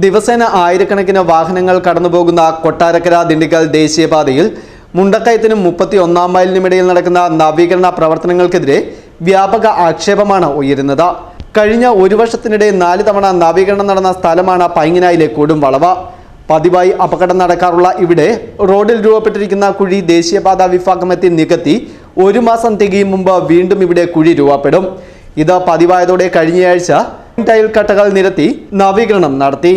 ദിവസേന ആയിരക്കണക്കിന് വാഹനങ്ങൾ കടന്നുപോകുന്ന കൊട്ടാരക്കര ദിണ്ടിക്കൽ ദേശീയപാതയിൽ മുണ്ടക്കയത്തിനും മുപ്പത്തി ഒന്നാം മൈലിനുമിടയിൽ നടക്കുന്ന നവീകരണ പ്രവർത്തനങ്ങൾക്കെതിരെ വ്യാപക ആക്ഷേപമാണ് ഉയരുന്നത്. കഴിഞ്ഞ ഒരു വർഷത്തിനിടെ നാല് തവണ നവീകരണം നടന്ന സ്ഥലമാണ് പൈങ്ങനായിലെ കൊടുംവളവ്. പതിവായി അപകടം നടക്കാറുള്ള ഇവിടെ റോഡിൽ രൂപപ്പെട്ടിരിക്കുന്ന കുഴി ദേശീയപാത വിഭാഗം എത്തി നികത്തി ഒരു മാസം തികയും മുമ്പ് വീണ്ടും ഇവിടെ കുഴി രൂപപ്പെടും. ഇത് പതിവായതോടെ കഴിഞ്ഞയാഴ്ച ടൈൽ കട്ടകൾ നിരത്തി നവീകരണം നടത്തി.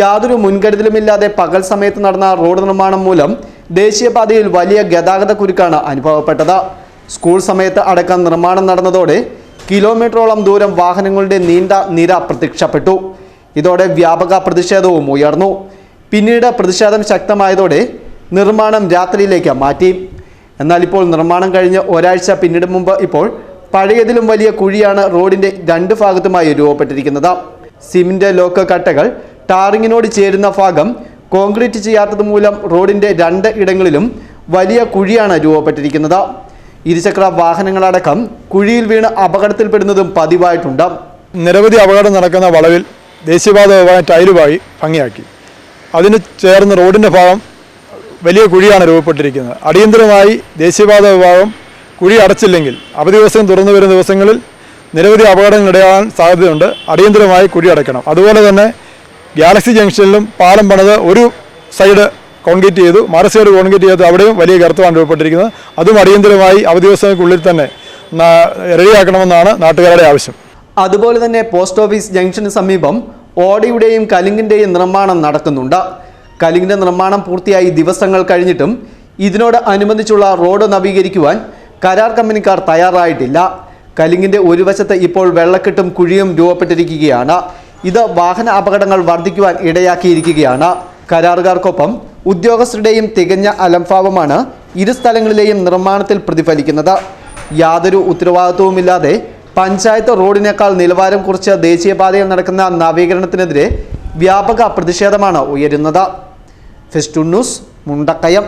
യാതൊരു മുൻകരുതലുമില്ലാതെ പകൽ സമയത്ത് നടന്ന റോഡ് നിർമ്മാണം മൂലം ദേശീയപാതയിൽ വലിയ ഗതാഗത കുരുക്കാണ് അനുഭവപ്പെട്ടത്. സ്കൂൾ സമയത്ത് അടക്കം നിർമ്മാണം നടന്നതോടെ കിലോമീറ്ററോളം ദൂരം വാഹനങ്ങളുടെ നീണ്ട നിര പ്രത്യക്ഷപ്പെട്ടു. ഇതോടെ വ്യാപക പ്രതിഷേധവും ഉയർന്നു. പിന്നീട് പ്രതിഷേധം ശക്തമായതോടെ നിർമ്മാണം രാത്രിയിലേക്ക് മാറ്റി. എന്നാൽ ഇപ്പോൾ നിർമ്മാണം കഴിഞ്ഞ് ഒരാഴ്ച പിന്നീട് മുമ്പ് ഇപ്പോൾ പഴയതിലും വലിയ കുഴിയാണ് റോഡിന്റെ രണ്ട് ഭാഗത്തുമായി രൂപപ്പെട്ടിരിക്കുന്നത്. സിമിന്റ് ലോക്ക് കട്ടകൾ ടാറിങ്ങിനോട് ചേരുന്ന ഭാഗം കോൺക്രീറ്റ് ചെയ്യാത്തത് മൂലം റോഡിന്റെ രണ്ട് ഇടങ്ങളിലും വലിയ കുഴിയാണ് രൂപപ്പെട്ടിരിക്കുന്നത്. ഇരുചക്ര വാഹനങ്ങളടക്കം കുഴിയിൽ വീണ് അപകടത്തിൽപ്പെടുന്നതും പതിവായിട്ടുണ്ട്. നിരവധി അപകടം നടക്കുന്ന വളവിൽ ദേശീയപാത ടൈലുമായി ഭംഗിയാക്കി. അതിന് ചേർന്ന് റോഡിന്റെ ഭാഗം വലിയ കുഴിയാണ് രൂപപ്പെട്ടിരിക്കുന്നത്. അടിയന്തരമായി ദേശീയപാത വിഭാഗം കുഴി അടച്ചില്ലെങ്കിൽ അവധി ദിവസം തുറന്നു വരുന്ന ദിവസങ്ങളിൽ നിരവധി അപകടങ്ങൾ ഇടയാൻ സാധ്യതയുണ്ട്. അടിയന്തരമായി കുഴി അടയ്ക്കണം. അതുപോലെ തന്നെ ഗാലക്സി ജംഗ്ഷനിലും പാലം പണിത് ഒരു സൈഡ് കോൺക്രീറ്റ് ചെയ്തു. മറു കോൺക്രീറ്റ് ചെയ്ത് അവിടെയും വലിയ ഗർത്തമാണ് രൂപപ്പെട്ടിരിക്കുന്നത്. അതും അടിയന്തരമായി അവധി ദിവസങ്ങൾക്കുള്ളിൽ തന്നെ റെഡിയാക്കണമെന്നാണ് നാട്ടുകാരുടെ ആവശ്യം. അതുപോലെ തന്നെ പോസ്റ്റ് ഓഫീസ് ജംഗ്ഷന് സമീപം ഓടിയുടെയും കലിങ്ങിന്റെയും നിർമ്മാണം നടക്കുന്നുണ്ട്. കലിങ്ങിന്റെ നിർമ്മാണം പൂർത്തിയായി ദിവസങ്ങൾ കഴിഞ്ഞിട്ടും ഇതിനോട് അനുബന്ധിച്ചുള്ള റോഡ് നവീകരിക്കുവാൻ കരാർ കമ്പനിക്കാർ തയ്യാറായിട്ടില്ല. കലിങ്ങിന്റെ ഒരു വശത്ത് ഇപ്പോൾ വെള്ളക്കെട്ടും കുഴിയും രൂപപ്പെട്ടിരിക്കുകയാണ്. ഇത് വാഹന അപകടങ്ങൾ വർദ്ധിക്കുവാൻ ഇടയാക്കിയിരിക്കുകയാണ്. കരാറുകാർക്കൊപ്പം ഉദ്യോഗസ്ഥരുടെയും തികഞ്ഞ അലംഭാവമാണ് ഇരു സ്ഥലങ്ങളിലെയും നിർമ്മാണത്തിൽ പ്രതിഫലിക്കുന്നത്. യാതൊരു ഉത്തരവാദിത്വവുമില്ലാതെ പഞ്ചായത്ത് റോഡിനേക്കാൾ നിലവാരം കുറിച്ച് ദേശീയപാതയിൽ നടക്കുന്ന നവീകരണത്തിനെതിരെ വ്യാപക പ്രതിഷേധമാണ് ഉയരുന്നത്. ഫെസ്റ്റു ന്യൂസ് മുണ്ടക്കയം.